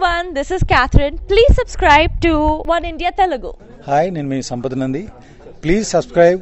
everyone, this is Catherine. Please subscribe to One India Telugu. Hi నేను మీ Sampada Nandi please subscribe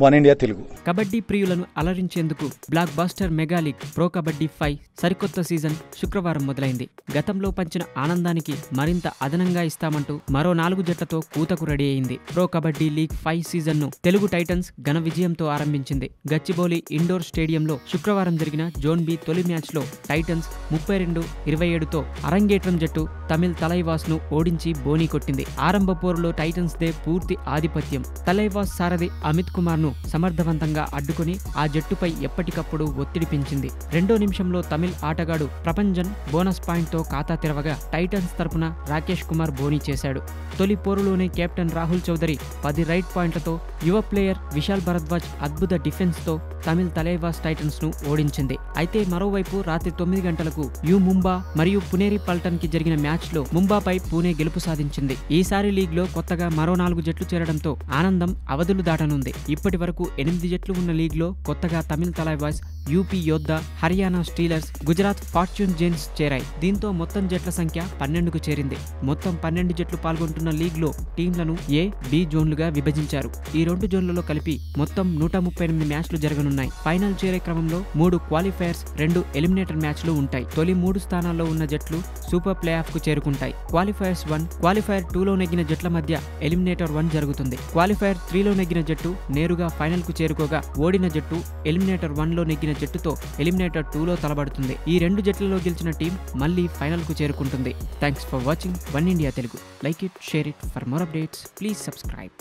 one India Telugu. Kabaddi ప్రియులను అలరించేందుకు blockbuster mega league pro kabaddi five సరికొత్త season శుక్రవారం మొదలైంది. గతంలో పంచిన ఆనందానికి మరింత అదనంగా ఇస్తామంటూ మరో నాలుగు జట్లతో కూతకు రెడీ అయింది. ప్రో కబడ్డీ లీగ్ ఫైవ్ సీజన్ను తెలుగు టైటన్స్ ఘన విజయంతో ఆరంభించింది. గచ్చిబౌలి ఇండోర్ స్టేడియంలో శుక్రవారం జరిగిన జోన్ బి తొలి మ్యాచ్లో టైటన్స్ ముప్పై రెండు ఇరవై ఏడుతో అరంగేట్రం జట్టు తమిళ్ తలైవాస్ను ఓడించి బోనీ కొట్టింది. ఆరంభ పోరులో టైటన్స్ దే పూర్తి ఆధిపత్యం. తలైవాస్ సారథి అమిత్ కుమార్ను సమర్థవంతంగా అడ్డుకుని ఆ జట్టుపై ఎప్పటికప్పుడు ఒత్తిడి పెంచింది. రెండో నిమిషంలో తమిళ్ ఆటగాడు ప్రపంచన్ బోనస్ పాయింట్తో ఖాతా తెరవగా టైటన్స్ తరపున రాకేష్ కుమార్ బోనీ చేశాడు. తొలి పోరులోనే కెప్టెన్ రాహుల్ చౌదరి పది రైట్ పాయింట్లతో యువ ప్లేయర్ విశాల్ భరద్వాజ్ అద్భుత డిఫెన్స్తో తమిళ్ తలైవాస్ టైటన్స్ను ఓడించింది. అయితే మరోవైపు రాత్రి తొమ్మిది గంటలకు యు ముంబా మరియు పునేరి పల్టన్కి జరిగిన మ్యాచ్ మ్యాచ్లో ముంబాపై పూణే గెలుపు సాధించింది. ఈసారి లీగ్లో కొత్తగా మరో నాలుగు జట్లు చేరడంతో ఆనందం అవధులు దాటనుంది. ఇప్పటి వరకు ఎనిమిది జట్లు ఉన్న లీగ్లో కొత్తగా Tamil Thalaivas UP Yoddha Haryana steelers Gujarat fortune giants చేరాయి. దీంతో మొత్తం జట్ల సంఖ్య పన్నెండుకు చేరింది. మొత్తం పన్నెండు జట్లు పాల్గొంటున్న లీగ్లో టీంలను ఏ బి జోన్లుగా విభజించారు. ఈ రెండు జోన్లలో కలిపి మొత్తం నూట ముప్పై ఎనిమిది మ్యాచ్లు జరగనున్నాయి. ఫైనల్ చేరే క్రమంలో మూడు క్వాలిఫైయర్స్ రెండు ఎలిమినేటర్ మ్యాచ్లు ఉంటాయి. తొలి మూడు స్థానాల్లో ఉన్న జట్లు సూపర్ ప్లే ఆఫ్కు చేరుకుంటాయి. క్వాలిఫైయర్స్ వన్ క్వాలిఫైయర్ టూలో నెగ్గిన జట్ల మధ్య ఎలిమినేటర్ వన్ జరుగుతుంది. క్వాలిఫైయర్ త్రీలో నెగ్గిన జట్టు నేరుగా ఫైనల్కు చేరుకోగా ఓడిన జట్టు ఎలిమినేటర్ వన్లో నెగ్గిన జట్టుతో ఎలిమినేటర్ టూలో తలబడుతుంది. ఈ రెండు జట్లలో గెలిచిన టీం మళ్ళీ ఫైనల్కు చేరుకుంటుంది. Thanks for watching. One India Telugu. Like it share it. For more updates please subscribe.